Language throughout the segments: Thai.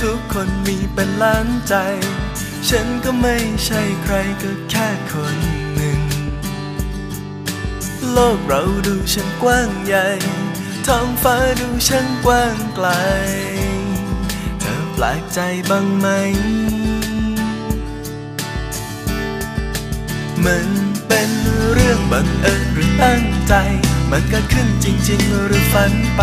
ทุกคนมีเป็นล้านใจ ฉันก็ไม่ใช่ใครก็แค่คนหนึ่ง โลกเราดูช่างกว้างใหญ่ ท้องฟ้าดูช่างกว้างไกล เธอแปลกใจบ้างไหม มันเป็นเรื่องบังเอิญหรือตั้งใจ มันเกิดขึ้นจริง ๆ หรือฝันไป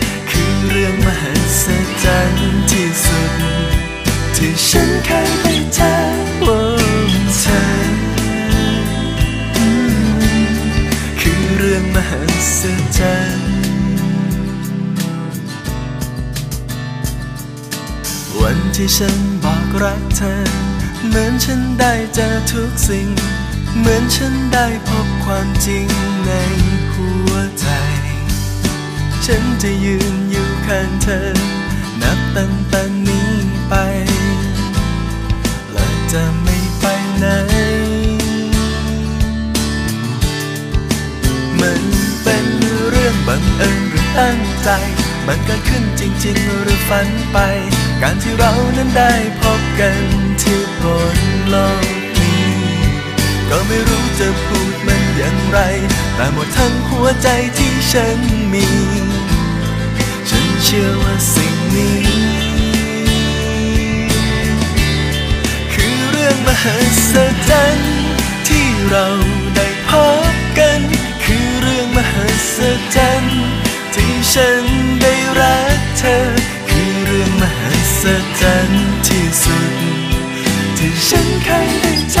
ฉันเคยได้เจอโอ้เธอคือเรื่องมหัศจรรย์วันที่ฉันบอกรักเธอ เหมือนฉันได้เจอทุกสิ่ง เหมือนฉันได้พบความจริงในหัวใจ ฉันจะยืนอยู่ข้างเธอ นับตั้งแต่นี้ไป จะไม่ไปไหน มันเป็นเรื่องบังเอิญหรือตั้งใจ มันเกิดขึ้นจริง ๆ หรือฝันไป การที่เรานั้นได้พบกันที่บนโลกนี้ ก็ไม่รู้จะพูดมันอย่างไร แต่หมดทั้งหัวใจที่ฉันมี ฉันเชื่อว่าสิ่งนี้ หัศจรรย์ที่เราได้พบกัน คือเรื่องมหัศจรรย์ที่ฉันได้รักเธอ คือเรื่องมหัศจรรย์ที่สุด ที่ฉันเคยได้เจอ